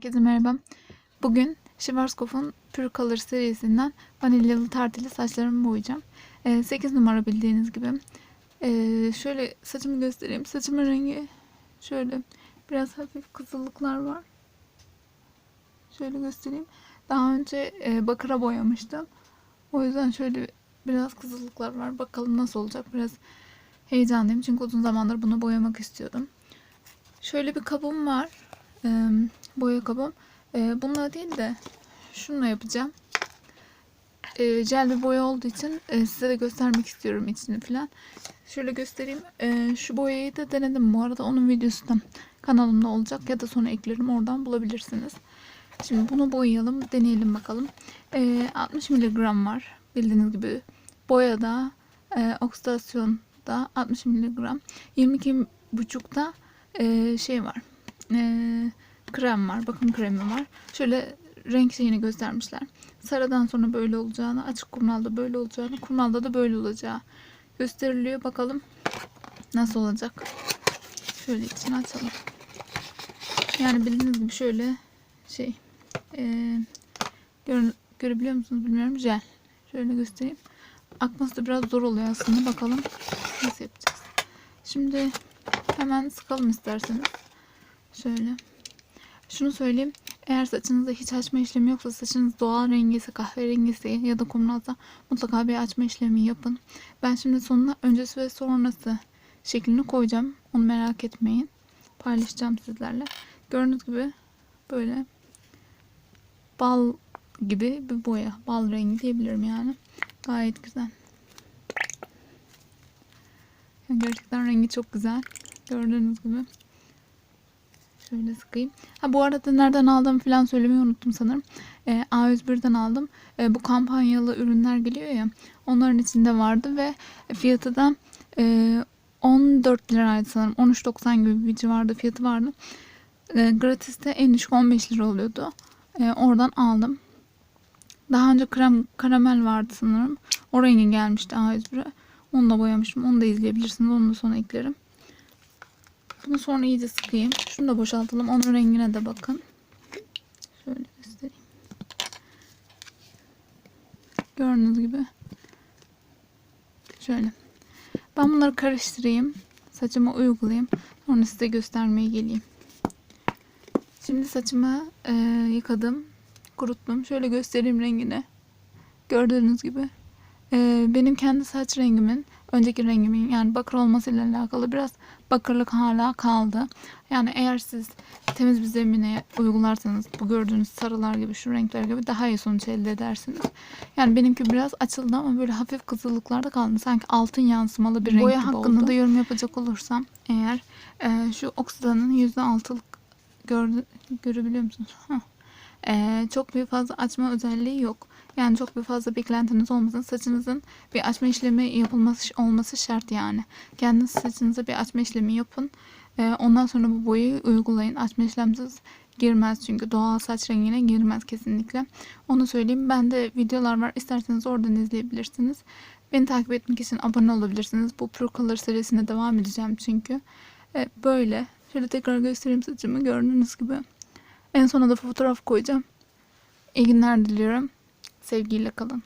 Herkese merhaba. Bugün Schwarzkopf'un Pure Color serisinden vanilyalı tartıyla saçlarımı boyayacağım. 8 numara bildiğiniz gibi. Ee, şöyle saçımı göstereyim. Saçımın rengi şöyle biraz hafif kızıllıklar var. Şöyle göstereyim. Daha önce e, bakıra boyamıştım. O yüzden şöyle biraz kızıllıklar var. Bakalım nasıl olacak. Biraz heyecanlıyım. Çünkü uzun zamandır bunu boyamak istiyordum. Şöyle bir kabım var. Ee, boya kabım. Ee, bununla değil de şununla yapacağım. Ee, jel bir boya olduğu için e, size de göstermek istiyorum içini falan. Şöyle göstereyim. Ee, şu boyayı da denedim bu arada. Onun videosu da kanalımda olacak ya da sonra eklerim. Oradan bulabilirsiniz. Şimdi bunu boyayalım. Deneyelim bakalım. Ee, 60 miligram var. Bildiğiniz gibi. Boyada, e, oksidasyonda 60 miligram. 22 buçukta e, şey var. E, krem var. Bakım kremi var. Şöyle renk şeyini göstermişler. Sarıdan sonra böyle olacağını, açık kumralda böyle olacağını, kumralda da böyle olacağı gösteriliyor. Bakalım nasıl olacak. Şöyle içini açalım. Yani bildiğiniz gibi şöyle şey e, gör, görebiliyor musunuz bilmiyorum. Jel. Şöyle göstereyim. Akması da biraz zor oluyor aslında. Bakalım nasıl yapacağız. Şimdi hemen sıkalım isterseniz. Şöyle. Şunu söyleyeyim. Eğer saçınızda hiç açma işlemi yoksa saçınız doğal rengiyse kahverengiyse ya da kumralsa mutlaka bir açma işlemi yapın. Ben şimdi sonuna öncesi ve sonrası şeklini koyacağım. Onu merak etmeyin. Paylaşacağım sizlerle. Gördüğünüz gibi böyle bal gibi bir boya. Bal rengi diyebilirim yani. Gayet güzel. Gerçekten rengi çok güzel. Gördüğünüz gibi. Şöyle sıkayım. Ha bu arada nereden aldım falan söylemeyi unuttum sanırım. E, A101'den aldım. E, bu kampanyalı ürünler geliyor ya. Onların içinde vardı ve fiyatı da e, 14 liraydı sanırım. 13.90 gibi bir civarda fiyatı vardı. E, gratis'te en düşük 15 lira oluyordu. E, oradan aldım. Daha önce krem karamel vardı sanırım. O rengi gelmişti A101'e. Onu da boyamışım. Onu da izleyebilirsiniz. Onu da sonra eklerim. Bunu sonra iyice sıkayım. Şunu da boşaltalım. Onun rengine de bakın. Şöyle göstereyim. Gördüğünüz gibi. Şöyle. Ben bunları karıştırayım. Saçıma uygulayayım. Sonra size göstermeye geleyim. Şimdi saçımı e, yıkadım. Kuruttum. Şöyle göstereyim rengini. Gördüğünüz gibi. E, benim kendi saç rengimin önceki rengimin yani bakır olmasıyla alakalı biraz bakırlık hala kaldı. Yani eğer siz temiz bir zemine uygularsanız bu gördüğünüz sarılar gibi şu renkler gibi daha iyi sonuç elde edersiniz. Yani benimki biraz açıldı ama böyle hafif kızıllıklar da kaldı. Sanki altın yansımalı bir renk Boya gibi hakkında oldu. da yorum yapacak olursam eğer e, şu oksidanın %6'lık gördü, görebiliyor musunuz? Heh. E, çok bir fazla açma özelliği yok. Yani çok bir fazla beklentiniz olmasın. Saçınızın bir açma işlemi yapılması olması şart yani. Kendiniz saçınıza bir açma işlemi yapın. Ee, ondan sonra bu boyayı uygulayın. Açma işlemsiz girmez çünkü doğal saç rengine girmez kesinlikle. Onu söyleyeyim. Bende videolar var. İsterseniz oradan izleyebilirsiniz. Beni takip etmek için abone olabilirsiniz. Bu Pure Color serisine devam edeceğim çünkü. Ee, böyle. Şöyle tekrar göstereyim saçımı. Gördüğünüz gibi. En sona da fotoğraf koyacağım. İyi günler diliyorum. Sevgiyle kalın.